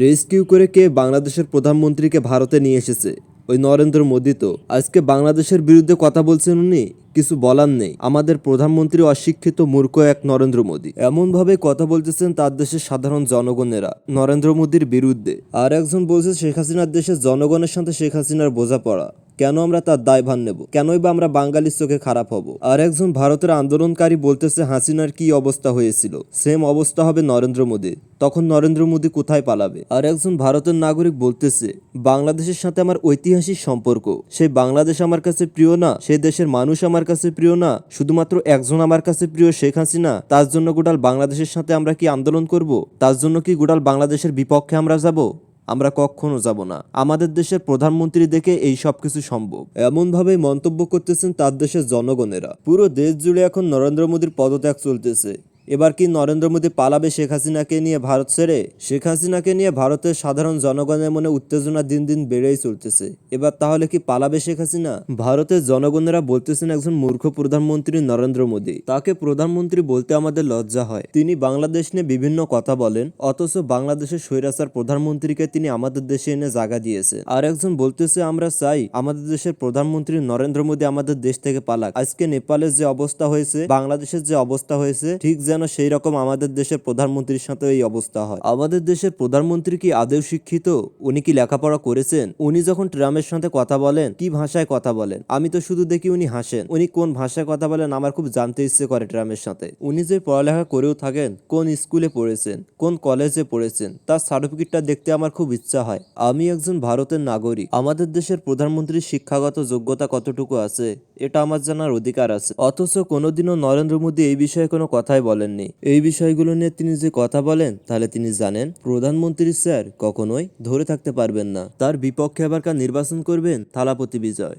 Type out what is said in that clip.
Rescue করে কে বাংলাদেশের প্রধানমন্ত্রীকে ভারতে নিয়ে এসেছে। ওই নরেন্দ্র মোদী তো। আজকে বাংলাদেশের বিরুদ্ধে কথা বলছেন উনি, কিছু বলার নেই। আমাদের প্রধানমন্ত্রী অশিক্ষিত মূর্খ এক নরেন্দ্র মোদী। এমনভাবে কথা বলতেছেন তার দেশের সাধারণ জনগণেরা, নরেন্দ্র মোদীর বিরুদ্ধে। আর একজন বলছে শেখ হাসিনার দেশের জনগণের সাথে শেখ হাসিনার বোঝাপড়া। কেন আমরা তার দায়ভার নেব? কেনই বা আমরা বাঙালির চোখে খারাপ হব? আর একজন ভারতের আন্দোলনকারী বলতেছে, হাসিনার কি অবস্থা হয়েছিল? সেম অবস্থা হবে নরেন্দ্র মোদী। তখন নরেন্দ্র মোদী কোথায় পালাবে? আর একজন ভারতের নাগরিক বলতেছে, বাংলাদেশের সাথে আমার ঐতিহাসিক সম্পর্ক। সেই বাংলাদেশ আমার কাছে প্রিয় না সেই দেশের মানুষ আমার কাছে প্রিয় না, শুধুমাত্র একজন আমার কাছে প্রিয় শেখ হাসিনা। তার জন্য গোটাল বাংলাদেশের সাথে আমরা কি আন্দোলন করব? তার জন্য কি গোটাল বাংলাদেশের বিপক্ষে আমরা যাব? আমরা কখনো যাব না। আমাদের দেশের প্রধানমন্ত্রী দেখে এই সব কিছু সম্ভব। এমনভাবেই মন্তব্য করতেছেন তার দেশের জনগণেরা। পুরো দেশ জুড়ে এখন নরেন্দ্র মোদীর পদত্যাগ চলতেছে। এবার কি নরেন্দ্র মোদী পালাবে শেখ হাসিনাকে নিয়ে ভারত ছেড়ে? শেখ হাসিনাকে নিয়ে ভারতের সাধারণ জনগণের মনে উত্তেজনা দিন দিন বেড়েই চলতেছে। এবার তাহলে কি পালাবে শেখ হাসিনা? ভারতের জনগণেরা বলতেছেন একজন মূর্খ প্রধানমন্ত্রী নরেন্দ্র মোদী। তাকে প্রধানমন্ত্রী বলতে আমাদের লজ্জা হয়। তিনি বাংলাদেশ নিয়ে বিভিন্ন কথা বলেন, অথচ বাংলাদেশের স্বৈরাচার প্রধানমন্ত্রীকে তিনি আমাদের দেশে এনে জায়গা দিয়েছে আর একজন বলতেছে, আমরা চাই আমাদের দেশের প্রধানমন্ত্রী নরেন্দ্র মোদী আমাদের দেশ থেকে পালাক। আজকে নেপালের যে অবস্থা হয়েছে, বাংলাদেশের যে অবস্থা হয়েছে, ঠিক যেন সেই রকম আমাদের দেশের প্রধানমন্ত্রীর সাথে এই অবস্থা হয়। আমাদের দেশের প্রধানমন্ত্রী কি আদেও শিক্ষিত? উনি কি লেখাপড়া করেছেন? উনি যখন ট্রাম্পের সাথে কথা বলেন, কি ভাষায় কথা বলেন? আমি তো শুধু দেখি উনি হাসেন। উনি কোন ভাষায় কথা বলেন আমার খুব জানতে ইচ্ছে করে ট্রাম্পের সাথে। উনি যে পড়ালেখা করেও থাকেন, কোন স্কুলে পড়েছেন, কোন কলেজে পড়েছেন, তার সার্টিফিকেটটা দেখতে আমার খুব ইচ্ছা হয়। আমি একজন ভারতের নাগরিক। আমাদের দেশের প্রধানমন্ত্রীর শিক্ষাগত যোগ্যতা কতটুকু আছে, এটা আমার জানার অধিকার আছে। অথচ কোনোদিনও নরেন্দ্র মোদী এই বিষয়ে কোনো কথাই বলেননি। এই বিষয়গুলো নিয়ে তিনি যে কথা বলেন, তাহলে তিনি জানেন প্রধানমন্ত্রী স্যার কখনোই ধরে থাকতে পারবেন না। তার বিপক্ষে আবার কার নির্বাচন করবেন, থালাপতি বিজয়।